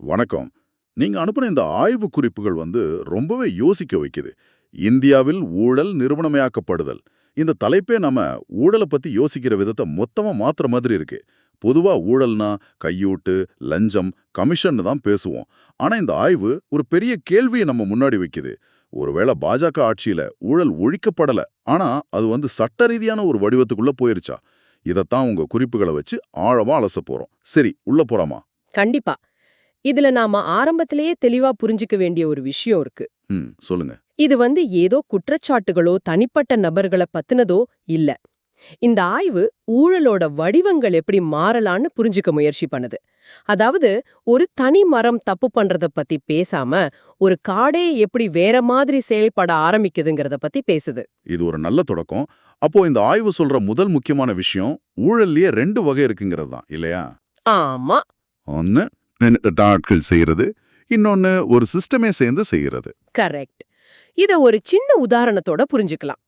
வணக்கம். நீங்க அனுப்பின இந்த ஆய்வு குறிப்புகள் வந்து ரொம்பவே யோசிக்க வைக்குது. இந்தியாவில் ஊழல் நிறுவனமயாக்கப்படுதல். இந்த தலைப்பே நம்ம ஊழலை பத்தி யோசிக்கிற விதத்தை மொத்தமா மாத்துற மாதிரி இருக்கு. பொதுவா ஊழல்னா கையூட்டு லஞ்சம் கமிஷன் தான் பேசுவோம். ஆனா இந்த ஆய்வு ஒரு பெரிய கேள்வியை நம்ம முன்னாடி வைக்குது. ஒருவேளை பாஜக ஆட்சியில ஊழல் ஒழிக்கப்படல. ஆனா அது வந்து சட்ட ரீதியான ஒரு வடிவத்துக்குள்ள போயிருச்சா? இதைத்தான் உங்க குறிப்புகளை வச்சு ஆழமா அலச போறோம். சரி உள்ள போறாமா கண்டிப்பா. இதுல நாம ஆரம்பத்திலேயே தெளிவா புரிஞ்சுக்க வேண்டிய ஒரு விஷயம் இருக்கு. சொல்லுங்க. இது வந்து ஏதோ குற்றச்சாட்டுகளோ தனிப்பட்ட நபர்களை பத்தினதோ இல்ல. இந்த ஆய்வு ஊழலோட வடிவங்கள் எப்படி மாறலான்னு புரிஞ்சுக்க முயற்சி பண்ணுது. அதாவது ஒரு தனி மரம் தப்பு பண்றத பத்தி பேசாம ஒரு காடே எப்படி வேற மாதிரி செயல்பட ஆரம்பிக்குதுங்கிறத பத்தி பேசுது. இது ஒரு நல்ல தொடக்கம். அப்போ இந்த ஆய்வு சொல்ற முதல் முக்கியமான விஷயம் ஊழல்லயே ரெண்டு வகை இருக்குங்கிறது தான் இல்லையா? ஆமா. ஒன்னு ஆட்கள் செய்யறது இன்னொன்னு ஒரு சிஸ்டமே சேர்ந்து செய்யறது கரெக்ட் இத ஒரு சின்ன உதாரணத்தோட புரிஞ்சுக்கலாம்.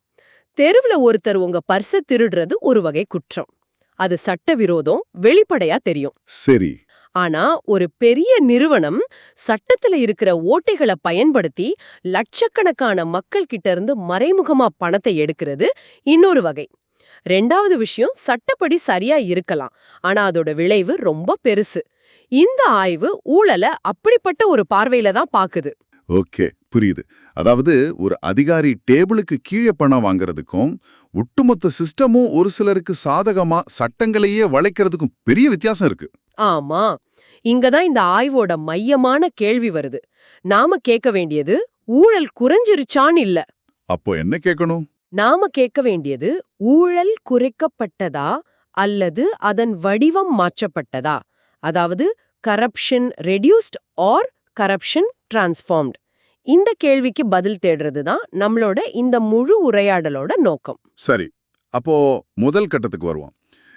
தெருவுல ஒருத்தர் உங்க பர்ஸ திருடுறது ஒரு வகை குற்றம். அது சட்டவிரோதம் வெளிப்படையா தெரியும். சரி. ஆனா ஒரு பெரிய நிறுவனம் சட்டத்துல இருக்கிற ஓட்டைகளை பயன்படுத்தி லட்சக்கணக்கான மக்கள் கிட்ட இருந்து மறைமுகமா பணத்தை எடுக்கிறது இன்னொரு வகை. ரெண்டாவது விஷயம் சட்டப்படி சரியா இருக்கலாம். ஆனா அதோட விளைவு ரொம்ப பெருசு. இந்த ஆய்வு ஊழல அப்படிப்பட்ட ஒரு பார்வையில தான் பாக்குது. ஓகே புரியுது. அதாவது ஒரு அதிகாரி டேபிளுக்கு கீழே பணம் வாங்குறதுக்கும் ஒட்டுமொத்த சிஸ்டமும் ஒரு சிலருக்கு சாதகமா சட்டங்களையே வளைக்கிறதுக்கும் பெரிய வித்தியாசம் இருக்கு. ஆமா. இங்கதான் இந்த ஆய்வோட மையமான கேள்வி வருது. நாம கேட்க வேண்டியது ஊழல் குறைஞ்சிருச்சான்னு இல்ல. அப்போ என்ன கேட்கணும்? நாம கேட்க வேண்டியது ஊழல் குறைக்கப்பட்டதா அல்லது அதன் வடிவம் மாற்றப்பட்டதா? அதாவது corruption reduced or corruption transformed இந்த கேள்விக்கு பதில் தேடுறது தான் நம்மளோட இந்த முழு உரையாடலோட நோக்கம். சரி அப்போ முதல் கட்டத்துக்கு வருவோம்.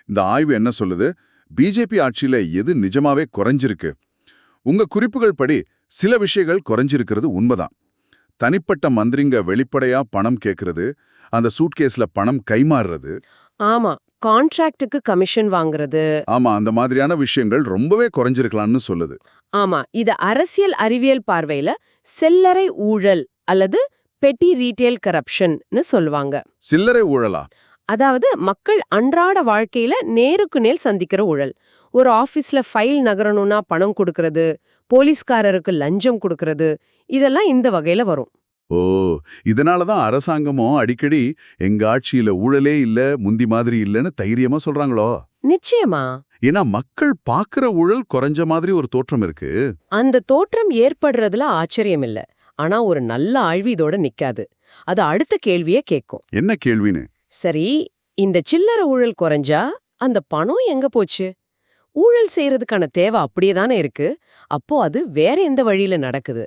இந்த ஆய்வு என்ன சொல்லுது? பிஜேபி ஆட்சியில எது நிஜமாவே குறைஞ்சிருக்கு? உங்க குறிப்புகள் படி சில விஷயங்கள் குறைஞ்சிருக்கிறது உண்மைதான். தனிப்பட்ட மந்திரிங்க வெளிப்படையா பணம் கேட்கறது அந்த சூட்கேஸ்ல பணம் கைமாறுறது ஆமா கான்ட்ராக்டுக்கு கமிஷன் வாங்குறது. ஆமா அந்த மாதிரியான விஷயங்கள் ரொம்பவே குறைஞ்சிருக்கலாம்னு சொல்லுது. ஆமா இது அரசியல் அறிவியல் பார்வையில செல்லறை ஊழல் அல்லது பெட்டி ரீட்டெயில் கரப்ஷன்னு சொல்லுவாங்க. சில்லறை ஊழலா? அதாவது மக்கள் அன்றாட வாழ்க்கையில நேருக்கு நேர் சந்திக்கிற ஊழல். ஒரு ஆபீஸ்ல ஃபைல் நகரணும்னா பணம் கொடுக்கறது போலீஸ்காரருக்கு லஞ்சம் கொடுக்கறது இதெல்லாம் இந்த வகையில வரும். ஓ இதனால தான் அரசாங்கமும் அடிக்கடி எங்க ஆட்சியில ஊழலே இல்ல முந்தி மாதிரி இல்லைன்னு தைரியமா சொல்றாங்களோ? நிச்சயமா. ஏன்னா மக்கள் பாக்குற ஊழல் குறைஞ்ச மாதிரி ஒரு தோற்றம் இருக்கு. அந்த தோற்றம் ஏற்படுறதுல ஆச்சரியம் இல்ல. ஆனா ஒரு நல்ல ஆழ்வு இதோட நிக்காது. அது அடுத்த கேள்வியே கேட்கும் என்ன கேள்வின்னு? சரி இந்த சில்லறை ஊழல் குறைஞ்சா அந்த பணம் எங்க போச்சு? ஊழல் செய்யறதுக்கான தேவை அப்படியே தானே இருக்கு. அப்போ அது வேற எந்த வழியில நடக்குது?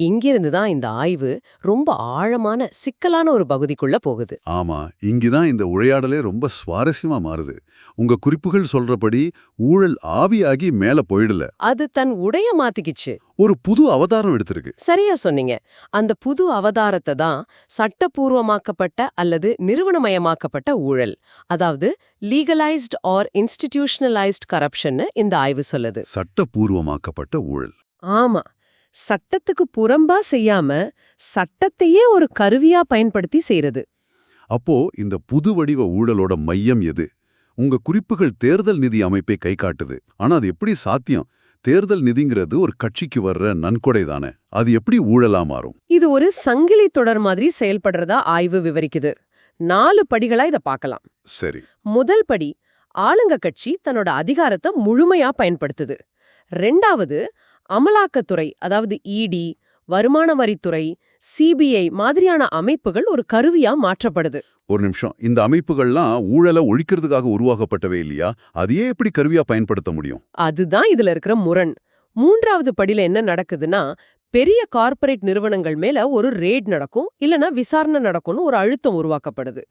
இங்கிருந்து தான் இந்த ஆய்வு ரொம்ப ஆழமான சிக்கலான ஒரு பகுதிக்குள்ள போகுது. ஆமா இங்குதான் இந்த உரையாடலே ரொம்ப சுவாரஸ்யமா மாறுது. உங்க குறிப்புகள் சொல்றபடி ஊழல் ஆவியாகி மேல போயிடல. அது தன் உடைய மாத்திக்கிச்சு. ஒரு புது அவதாரம் எடுத்திருக்கு. சரியா சொன்னீங்க. அந்த புது அவதாரத்தை தான் சட்டபூர்வமாக்கப்பட்ட அல்லது நிறுவனமயமாக்கப்பட்ட ஊழல் அதாவது லீகலைஸ்ட் ஆர் இன்ஸ்டிடியூஷனலைஸ்ட் கரப்ஷன்னு இந்த ஆய்வு சொல்லுது. சட்டபூர்வமாக்கப்பட்ட ஊழல். ஆமா. சட்டத்துக்கு புறம்பா செய்யாம சட்டத்தையே ஒரு கருவியா பயன்படுத்தி செய்யறது அப்போ இந்த புது வடிவ ஊழலோட மையம் எது? உங்க குறிப்புகள் தேர்தல் நிதி அமைப்பை கை காட்டுது. ஆனா அது எப்படி சாத்தியம்? தேர்தல் நிதிங்கிறது ஒரு கட்சிக்கு வர்ற நன்கொடை தானே. அது எப்படி ஊழலா மாறும்? இது ஒரு சங்கிலி தொடர் மாதிரி செயல்படுறதா ஆய்வு விவரிக்குது. நாலு படிகளா இத பார்க்கலாம் சரி. முதல் படி ஆளுங்க கட்சி தன்னோட அதிகாரத்தை முழுமையா பயன்படுத்துது. ரெண்டாவது அமலாக்கத்துறை அதாவது இடி வருமான வரித்துறை சிபிஐ மாதிரியான அமைப்புகள் ஒரு கருவியா மாற்றப்படுது. ஒரு நிமிஷம். இந்த அமைப்புகள்லாம் ஊழலை ஒழிக்கிறதுக்காக உருவாக்கப்பட்டவே இல்லையா? அதையே எப்படி கருவியா பயன்படுத்த முடியும்? அதுதான் இதுல இருக்கிற முரண். மூன்றாவது படியில என்ன நடக்குதுன்னா பெரிய கார்ப்பரேட் நிறுவனங்கள் மேல ஒரு ரேட் நடக்கும் இல்லனா விசாரணை நடக்கும்னு ஒரு அழுத்தம் உருவாக்கப்படுது.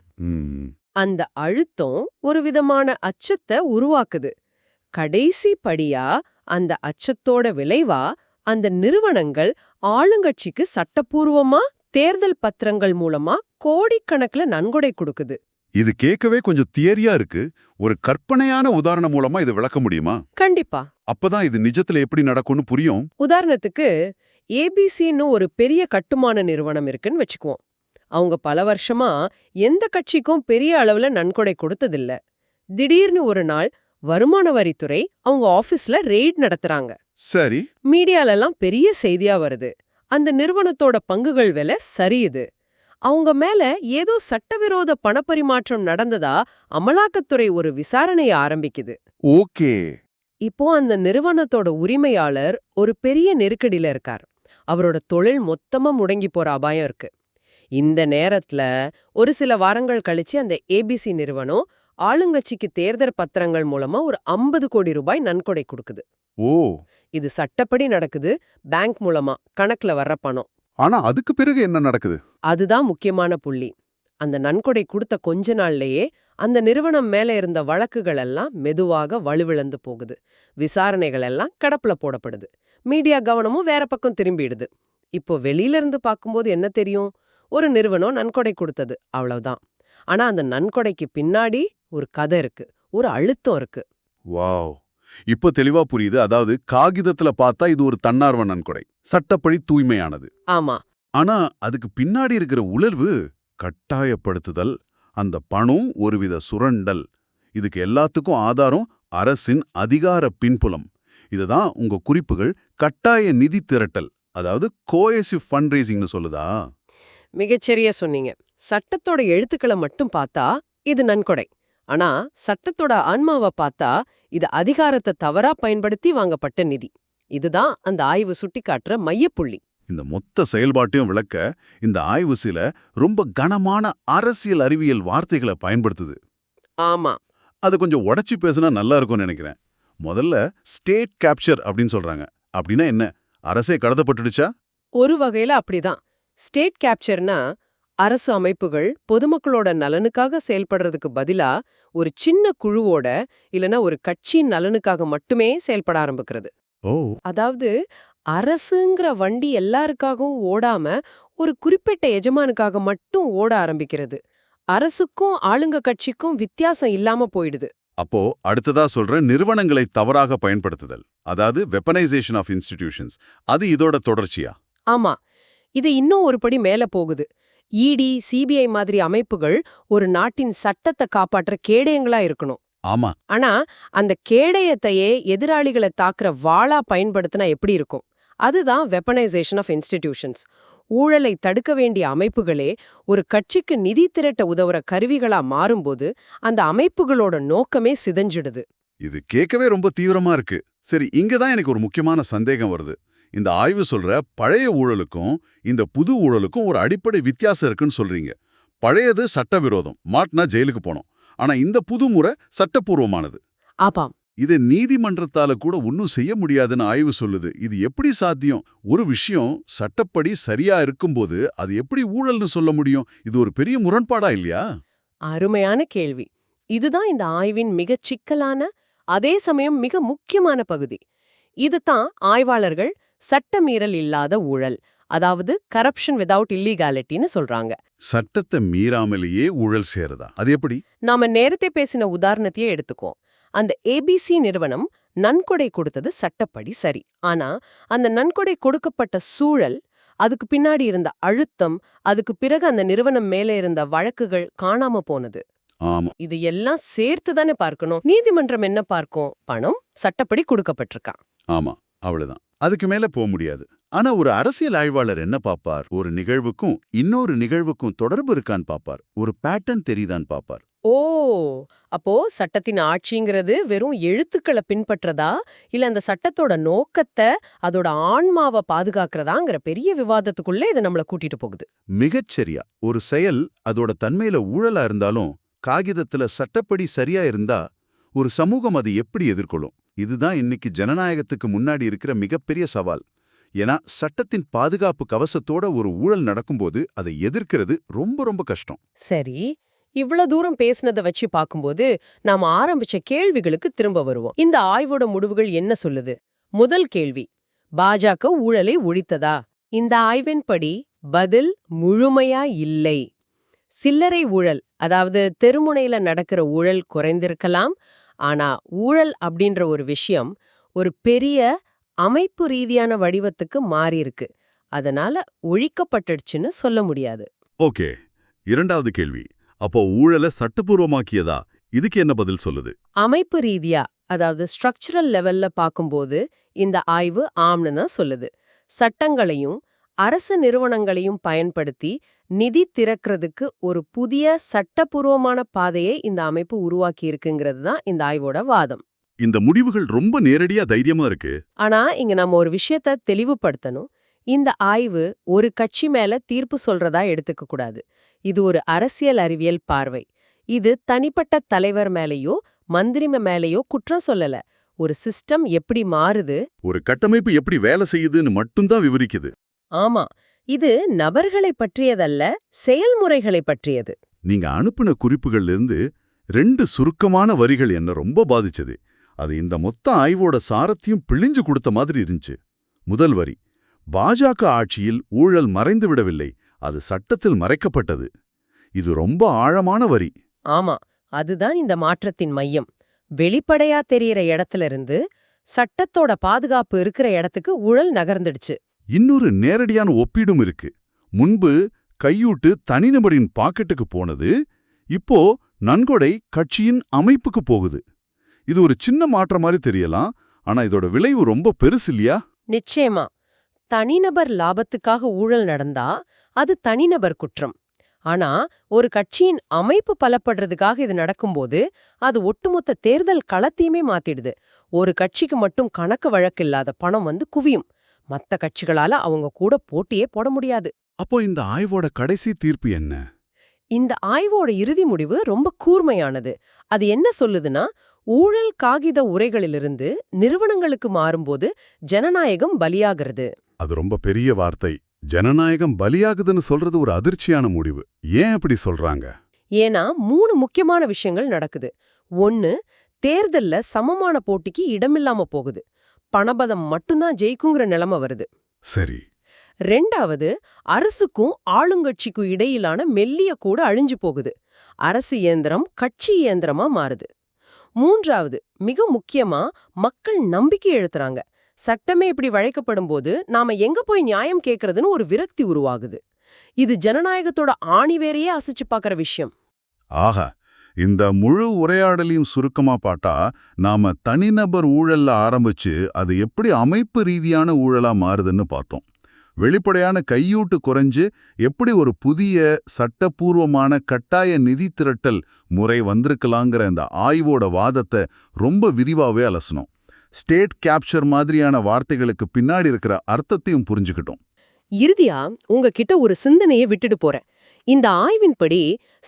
அந்த அழுத்தம் ஒரு விதமான அச்சத்தை உருவாக்குது. கடைசி படியா அந்த அச்சத்தோட விளைவா அந்த நிறுவனங்கள் ஆளுங்கட்சிக்கு சட்டப்பூர்வமா தேர்தல் பத்திரங்கள் மூலமா கோடிக்கணக்குல நன்கொடை கொடுக்குது. இது கேட்கவே கொஞ்சம் தியரியா இருக்கு. ஒரு கற்பனையான உதாரணம் மூலமா இதை விளக்க முடியுமா? கண்டிப்பா. அப்பதான் இது நிஜத்துல எப்படி நடக்கும்னு புரியும்? உதாரணத்துக்கு ஏபிசின்னு ஒரு பெரிய கட்டுமான நிறுவனம் இருக்குன்னு வச்சுக்குவோம். அவங்க பல வருஷமா எந்த கட்சிக்கும் பெரிய அளவுல நன்கொடை கொடுத்ததில்ல. திடீர்னு ஒரு நாள் வருமான வரித்துறை அவங்க ஆபீஸ்ல ரெய்ட் நடத்துறாங்க. சரி. மீடியால எல்லாம் பெரிய செய்தியா வருது. அந்த நிறுவனத்தோட பங்குகள் விலை சரியுது அவங்க மேல ஏதோ சட்டவிரோத பணப்பரிமாற்றம் நடந்ததா அமலாக்கத்துறை ஒரு விசாரணைய ஆரம்பிக்குது. ஓகே. இப்போ அந்த நிறுவனத்தோட உரிமையாளர் ஒரு பெரிய நெருக்கடியில இருக்கார். அவரோட தொழில் மொத்தமா முடங்கி போற அபாயம் இருக்கு. இந்த நேரத்துல ஒரு சில வாரங்கள் கழிச்சு அந்த ஏபிசி நிறுவனம் ஆளுங்கட்சிக்கு தேர்தல் பத்திரங்கள் மூலமா ஒரு 50 கோடி ரூபாய் நன்கொடை கொடுக்குது. ஓ. இது சட்டப்படி நடக்குது. பேங்க் மூலமா கணக்குல வர்ற பணம். ஆனா அதுக்கு பிறகு என்ன நடக்குது? அதுதான் முக்கியமான புள்ளி. அந்த நன்கொடை கொடுத்த கொஞ்ச நாள்லயே அந்த நிறுவனம் மேல இருந்த வழக்குகள் எல்லாம் மெதுவாக வலுவிழந்து போகுது. விசாரணைகள் எல்லாம் கடப்புல போடப்படுது. மீடியா கவனமும் வேற பக்கம் திரும்பிடுது. இப்போ வெளியில இருந்து பார்க்கும்போது என்ன தெரியும்? ஒரு நிறுவனம் நன்கொடை கொடுத்தது. அவ்வளவுதான். ஆனா அந்த நன்கொடைக்கு பின்னாடி ஒரு கதை இருக்கு. ஒரு அழுத்தம் இருக்கு. வாவ். இப்போ தெளிவா புரியுது. அதாவது காகிதத்துல பார்த்தா இது ஒரு தன்னார்வ நன்கொடை சட்டப்படி தூய்மையானது. ஆமா. ஆனா அதுக்கு பின்னாடி இருக்கிற உணர்வு கட்டாயப்படுத்துதல் அந்த பணம் ஒருவித சுரண்டல். இதுக்கு எல்லாத்துக்கும் ஆதாரம் அரசின் அதிகார பின்புலம். இதுதான் உங்க குறிப்புகள் கட்டாய நிதி திரட்டல். அதாவது கோயசிவ் ஃபண்ட் ரைசிங்னு சொல்லுதா? மிகச்சரியா சொன்னீங்க. சட்டத்தோட எழுத்துக்களை மட்டும் பார்த்தா இது நன்கொடை. ஆனா சட்டத்தோட ஆன்மாவை பார்த்தா இது அதிகாரத்தை தவறா பயன்படுத்தி வாங்கப்பட்ட நிதி. இதுதான் அந்த ஆய்வு சுட்டிக்காட்டுற மையப்புள்ளி. இந்த மொத்த செயல்பாட்டையும் விளக்க இந்த ஆய்வு சில ரொம்ப கனமான அரசியல் அறிவியல் வார்த்தைகளை பயன்படுத்துது. ஆமா. அது கொஞ்சம் உடைச்சு பேசினா நல்லா இருக்கும்னு நினைக்கிறேன். முதல்ல ஸ்டேட் கேப்சர் அப்படின்னு சொல்றாங்க. அப்படின்னா என்ன? அரசே கடத்தப்பட்டுடுச்சா? ஒரு வகையில அப்படிதான். ஸ்டேட் கேப்சர்னா அரசு அமைப்புகள் பொதுமக்களோட நலனுக்காக செயல்படுறதுக்கு பதிலா ஒரு சின்ன குழுவோட இல்லனா ஒரு கட்சியின் நலனுக்காக மட்டுமே செயல்பட ஆரம்பிக்கிறது. ஓ. அதாவது அரசுங்கிற வண்டி எல்லாருக்காகவும் ஓடாம ஒரு குறிப்பிட்ட எஜமானுக்காக மட்டும் ஓட ஆரம்பிக்கிறது. அரசுக்கும் ஆளுங்க கட்சிக்கும் வித்தியாசம் இல்லாம போயிடுது. அப்போ அடுத்ததா சொல்ற நிறுவனங்களை தவறாக பயன்படுத்துதல் அதாவது வெப்பனைசேஷன் ஆஃப் இன்ஸ்டிடியூஷன்ஸ் அது இதோட தொடர்ச்சியா? ஆமா. இது இன்னும் ஒரு படி மேல போகுது. இடி சிபிஐ மாதிரி அமைப்புகள் ஒரு நாட்டின் சட்டத்தை காப்பாற்ற கேடயங்களா இருக்கணும். ஆமா. ஆனா அந்த கேடயத்தையே எதிராளிகளை தாக்குற வாளா பயன்படுத்தினா எப்படி இருக்கும்? அதுதான் வெப்பனைசேஷன் ஆஃப் இன்ஸ்டிடியூஷன்ஸ் ஊழலை தடுக்க வேண்டிய அமைப்புகளே ஒரு கட்சிக்கு நிதி திரட்ட உதவுற கருவிகளா மாறும்போது அந்த அமைப்புகளோட நோக்கமே சிதைஞ்சிடுது. இது கேட்கவே ரொம்ப தீவிரமா இருக்கு. சரி இங்க தான் எனக்கு ஒரு முக்கியமான சந்தேகம் வருது. இந்த ஆய்வு சொல்ற பழைய ஊழலுக்கும் இந்த புது ஊழலுக்கும் ஒரு அடிப்படை வித்தியாசம் இருக்குன்னு சொல்றீங்க. பழையது சட்டவிரோதம். மாட்டினா ஜெயிலுக்கு போனோம். ஆனா இந்த புது முறை சட்டப்பூர்வமானது. ஆபாம் இதை நீதிமன்றத்தால கூட ஒன்னும் செய்ய முடியாதுன்னு ஆய்வு சொல்லுது. இது எப்படி சாத்தியம்? ஒரு விஷயம் சட்டப்படி சரியா இருக்கும்போது அது எப்படி ஊழல்னு சொல்ல முடியும்? இது ஒரு பெரிய முரண்பாடா இல்லையா? அருமையான கேள்வி. இதுதான் இந்த ஆய்வின் மிகச் சிக்கலான அதே சமயம் மிக முக்கியமான பகுதி. இதுதான் ஆய்வாளர்கள் சட்டமீறல் இல்லாத ஊழல். அதாவது கரப்ஷன் விதவுட் இல்லீகாலிட்டின்னு சொல்றாங்க. சட்டத்தை மீறாமலேயே ஊழல் சேருதா? அது எப்படி? நாம நேரத்தை பேசின உதாரணத்தையே எடுத்துக்குவோம். அந்த ஏபிசி நிறுவனம் நன்கொடை கொடுத்தது சட்டப்படி சரி. ஆனா அந்த நன்கொடை கொடுக்கப்பட்ட சூழல் அதுக்கு பின்னாடி இருந்த அழுத்தம் அதுக்கு பிறகு அந்த நிறுவனம் மேலே இருந்த வழக்குகள் காணாம போனது. ஆமா. இது எல்லாம் சேர்த்து தானே பார்க்கணும். நீதிமன்றம் என்ன பார்க்கும்? பணம் சட்டப்படி கொடுக்கப்பட்டிருக்கான் ஆமா அவ்வளவுதான். அதுக்கு மேல போக முடியாது. ஆனா ஒரு அரசியல் ஆய்வாளர் என்ன பாப்பார்? ஒரு நிகழ்வுக்கும் இன்னொரு நிகழ்வுக்கும் தொடர்பு இருக்கான்னு பாப்பார். ஒரு பேட்டர்ன் தெரியுதான்னு பாப்பார். ஓ! அப்போ சட்டத்தின் ஆட்சிங்கிறது வெறும் எழுத்துக்களை பின்பற்றதா? இல்ல அந்த சட்டத்தோட நோக்கத்தை அதோட ஆன்மாவை பாதுகாக்கிறதாங்கிற பெரிய விவாதத்துக்குள்ள இது நம்மள கூட்டிட்டு போகுது. மிகச்சரியா. ஒரு செயல் அதோட தன்மையில ஊழலா இருந்தாலும் காகிதத்துல சட்டப்படி சரியா இருந்தா ஒரு சமூகம் அதை எப்படி எதிர்கொள்ளும்? இதுதான் இன்னைக்கு ஜனநாயகத்துக்கு முன்னாடி இருக்கிற மிகப்பெரிய சவால். ஏன்னா சட்டத்தின் பாதுகாப்பு கவசத்தோட ஒரு ஊழல் நடக்கும்போது அதை எதிர்க்கிறது ரொம்ப ரொம்ப கஷ்டம். சரி இவ்ளோ தூரம் பேசினதை வச்சு பார்க்கும்போது நாம ஆரம்பிச்ச கேள்விகளுக்கு திரும்ப வருவோம். இந்த ஆய்வோட முடிவுகள் என்ன சொல்லுது? முதல் கேள்வி பாஜக ஊழலை ஒழித்ததா? இந்த ஆய்வின்படி பதில் முழுமையா இல்லை. சில்லறை ஊழல் அதாவது தெருமுனையில நடக்கிற ஊழல் குறைந்திருக்கலாம் ஆனா ஊழல் அப்படின்ற ஒரு விஷயம் ஒரு பெரிய அமைப்பு ரீதியான வடிவத்துக்கு மாறி இருக்கு அதனால ஒழிக்கப்பட்டுடுச்சுன்னு சொல்ல முடியாது. ஓகே இரண்டாவது கேள்வி. அப்போ ஊழலை சட்டபூர்வமாக்கியதா இதுக்கு என்ன பதில் சொல்லுது? அமைப்பு ரீதியா அதாவது ஸ்ட்ரக்சரல் லெவல்ல பார்க்கும்போது இந்த ஆய்வு ஆம்னு தான் சொல்லுது. சட்டங்களையும் அரசு நிறுவனங்களையும் பயன்படுத்தி நிதி திரக்கிறதுக்கு ஒரு புதிய சட்டபூர்வமான பாதையை இந்த அமைப்பு உருவாக்கி இருக்குங்கிறது தான் இந்த ஆய்வோட வாதம். இந்த முடிவுகள் ரொம்ப நேரடியா தைரியமா இருக்கு. ஆனா இங்க நம்ம ஒரு விஷயத்த தெளிவுபடுத்தணும். இந்த ஆய்வு ஒரு கட்சி மேல தீர்ப்பு சொல்றதா எடுத்துக்க கூடாது. இது ஒரு அரசியல் அறிவியல் பார்வை. இது தனிப்பட்ட தலைவர் மேலேயோ மந்திரிம மேலேயோ குற்றம் சொல்லல. ஒரு சிஸ்டம் எப்படி மாறுது? ஒரு கட்டமைப்பு எப்படி வேலை செய்யுதுன்னு மட்டும்தான் விவரிக்குது. ஆமா. இது நபர்களை பற்றியதல்ல செயல்முறைகளை பற்றியது. நீங்க அனுப்பின குறிப்புகள்ல இருந்து ரெண்டு சுருக்கமான வரிகள் என்ன ரொம்ப பாதிச்சது. அது இந்த மொத்த ஆய்வோட சாரத்தையும் பிழிஞ்சு கொடுத்த மாதிரி இருந்துச்சு. முதல் வரி பாஜக ஆட்சியில் ஊழல் மறைந்து விடவில்லை அது சட்டத்தில் மறைக்கப்பட்டது. இது ரொம்ப ஆழமான வரி. ஆமா அதுதான் இந்த மாற்றத்தின் மையம். வெளிப்படையா தெரியற இடத்துல இருந்து சட்டத்தோட பாதுகாப்பு இருக்கிற இடத்துக்கு ஊழல் நகர்ந்துடுச்சு. இன்னொரு நேரடியான ஒப்பீடும் இருக்கு. முன்பு கையூட்டு தனிநபரின் பாக்கெட்டுக்கு போனது இப்போ நன்கொடை கட்சியின் அமைப்புக்கு போகுது. இது ஒரு சின்ன மாற்றம் மாதிரி தெரியலாம் ஆனா இதோட விளைவு ரொம்ப பெருசு இல்லையா? நிச்சயமா. தனிநபர் லாபத்துக்காக ஊழல் நடந்தா அது தனிநபர் குற்றம். ஆனா ஒரு கட்சியின் அமைப்பு பலப்படுறதுக்காக இது நடக்கும்போது அது ஒட்டுமொத்த தேர்தல் களத்தையுமே மாத்திடுது. ஒரு கட்சிக்கு மட்டும் கணக்கு வழக்கில்லாத பணம் வந்து குவியும். மத்த கட்சிகளால அவங்க கூட போட்டியே போட முடியாது. அப்போ இந்த ஆய்வோட கடைசி தீர்ப்பு என்ன? இந்த ஆய்வோட இறுதி முடிவு ரொம்ப கூர்மையானது. அது என்ன சொல்லுதுன்னா ஊழல் காகித உரைகளிலிருந்து நிறுவனங்களுக்கு மாறும்போது ஜனநாயகம் பலியாகிறது. அது ரொம்ப பெரிய வார்த்தை. ஜனநாயகம் பலியாகுதுன்னு சொல்றது ஒரு அதிர்ச்சியான முடிவு. ஏன் அப்படி சொல்றாங்க? ஏன்னா மூணு முக்கியமான விஷயங்கள் நடக்குது. ஒன்னு தேர்தல்ல சமமான போட்டிக்கு இடமில்லாம போகுது. பணபதம் மட்டும்தான் ஜெயிக்குங்கிற நிலைமை வருது. சரி. ரெண்டாவது அரசுக்கும் ஆளுங்கட்சிக்கும் இடையிலான மெல்லிய கூட அழிஞ்சு போகுது. அரசு இயந்திரம் கட்சி இயந்திரமா மாறுது. மூன்றாவது மிக முக்கியமா மக்கள் நம்பிக்கை எழுத்துறாங்க. சட்டமே இப்படி வழைக்கப்படும் போது நாம எங்க போய் நியாயம் கேக்குறதுன்னு ஒரு விரக்தி உருவாகுது. இது ஜனநாயகத்தோட ஆணிவேரையே அசைச்சு பார்க்கற விஷயம். ஆஹா. இந்த முழு உரையாடலையும் சுருக்கமா பாட்டா நாம தனிநபர் ஊழல்ல ஆரம்பிச்சு அது எப்படி அமைப்பு ரீதியான ஊழலா மாறுதுன்னு பார்த்தோம். வெளிப்படையான கையூட்டு குறைஞ்சு எப்படி ஒரு புதிய சட்டப்பூர்வமான கட்டாய நிதி திரட்டல் முறை வந்திருக்கலாங்கிற இந்த ஆய்வோட வாதத்தை ரொம்ப விரிவாவே அலசணும். ஸ்டேட் கேப்சர் மாதிரியான வார்த்தைகளுக்கு பின்னாடி இருக்கிற அர்த்தத்தையும் புரிஞ்சுக்கிட்டோம். இறுதியா உங்ககிட்ட ஒரு சிந்தனையை விட்டுட்டு போறேன். இந்த ஆய்வின்படி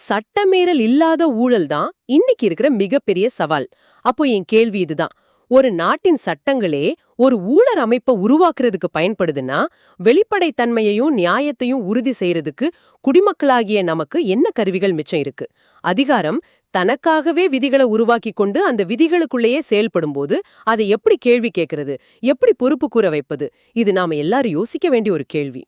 சட்டமீறல் இல்லாத ஊழல் தான் இன்னைக்கு இருக்கிற மிகப்பெரிய சவால். அப்போ என் கேள்வி இதுதான். ஒரு நாட்டின் சட்டங்களே ஒரு ஊழல் அமைப்பை உருவாக்குறதுக்கு பயன்படுதுன்னா வெளிப்படைத்தன்மையையும் நியாயத்தையும் உறுதி செய்யறதுக்கு குடிமக்களாகிய நமக்கு என்ன கருவிகள் மிச்சம் இருக்கு? அதிகாரம் தனக்காகவே விதிகளை உருவாக்கி கொண்டு அந்த விதிகளுக்குள்ளேயே செயல்படும்போது அதை எப்படி கேள்வி கேட்கறது? எப்படி பொறுப்பு கூற வைப்பது? இது நாம எல்லாரும் யோசிக்க வேண்டிய ஒரு கேள்வி.